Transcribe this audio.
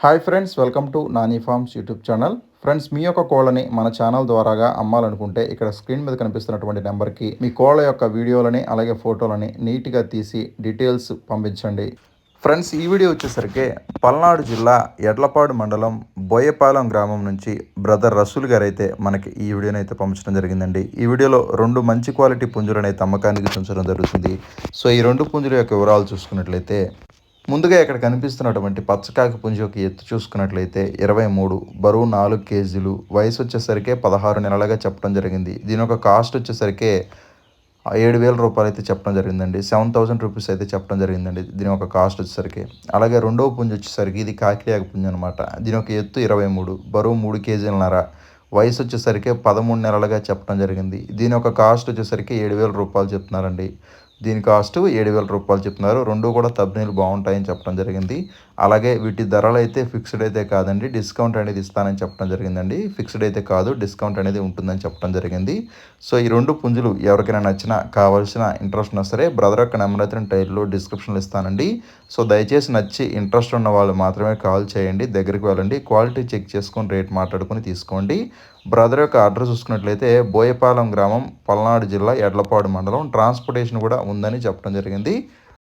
Hi friends welcome to Nani farms YouTube channel friends మీ యొక్క కోళ్ళని మన ఛానల్ ద్వారాగా అమ్మాలనుకుంటే ఇక్కడ స్క్రీన్ మీద కనిపిస్తున్నటువంటి నెంబర్కి మీ కోళ్ళ యొక్క వీడియోలని అలాగే ఫోటోలని నీట్గా తీసి డీటెయిల్స్ పంపించండి. ఫ్రెండ్స్ ఈ వీడియో వచ్చేసరికి పల్నాడు జిల్లా ఎడ్లపాడు మండలం బోయపాలెం గ్రామం నుంచి బ్రదర్ రసూల్ గారు అయితే మనకి ఈ వీడియోని అయితే పంపించడం జరిగిందండి. ఈ వీడియోలో రెండు మంచి క్వాలిటీ పుంజులను అయితే అమ్మకానికి ఉంచడం జరుగుతుంది. సో ఈ రెండు పుంజుల యొక్క వివరాలు చూసుకున్నట్లయితే ముందుగా ఇక్కడ కనిపిస్తున్నటువంటి పచ్చకాకి పుంజు యొక్క ఎత్తు చూసుకున్నట్లయితే ఇరవై మూడు బరువు నాలుగు కేజీలు వయసు వచ్చేసరికి పదహారు నెలలుగా చెప్పడం జరిగింది. దీని యొక్క కాస్ట్ వచ్చేసరికి ఏడు వేల రూపాయలు అయితే చెప్పడం జరిగిందండి. సెవెన్ థౌసండ్ రూపీస్ అయితే చెప్పడం జరిగిందండి దీని యొక్క కాస్ట్ వచ్చేసరికి. అలాగే రెండవ పుంజు వచ్చేసరికి ఇది కాకిరియాక పుంజు అనమాట దీని యొక్క ఎత్తు ఇరవై మూడు బరువు మూడు కేజీలన్నర వయసు వచ్చేసరికి పదమూడు నెలలుగా చెప్పడం జరిగింది. దీని యొక్క కాస్ట్ వచ్చేసరికి ఏడు వేల రూపాయలు చెప్తున్నారండి. దీని కాస్ట్ ఏడు వేల రూపాయలు చెప్తున్నారు. రెండు కూడా తబ్నీలు బాగుంటాయని చెప్పడం జరిగింది. అలాగే వీటి ధరలు అయితే ఫిక్స్డ్ అయితే కాదండి. డిస్కౌంట్ అనేది ఇస్తానని చెప్పడం జరిగిందండి. ఫిక్స్డ్ అయితే కాదు డిస్కౌంట్ అనేది ఉంటుందని చెప్పడం జరిగింది. సో ఈ రెండు పుంజులు ఎవరికైనా నచ్చిన కావాల్సిన ఇంట్రెస్ట్ ఉన్నా సరే బ్రదర్ యొక్క నెంబర్ అయితే నేను టైల్లో డిస్క్రిప్షన్లో ఇస్తానండి. సో దయచేసి నచ్చి ఇంట్రెస్ట్ ఉన్న వాళ్ళు మాత్రమే కాల్ చేయండి. దగ్గరికి వెళ్ళండి. క్వాలిటీ చెక్ చేసుకొని రేట్ మాట్లాడుకొని తీసుకోండి. బ్రదర్ యొక్క అడ్రస్ చూసుకున్నట్లయితే బోయపాలెం గ్రామం పల్నాడు జిల్లా ఎడ్లపాడు మండలం. ట్రాన్స్పోర్టేషన్ కూడా ఉందని చెప్పడం జరిగింది.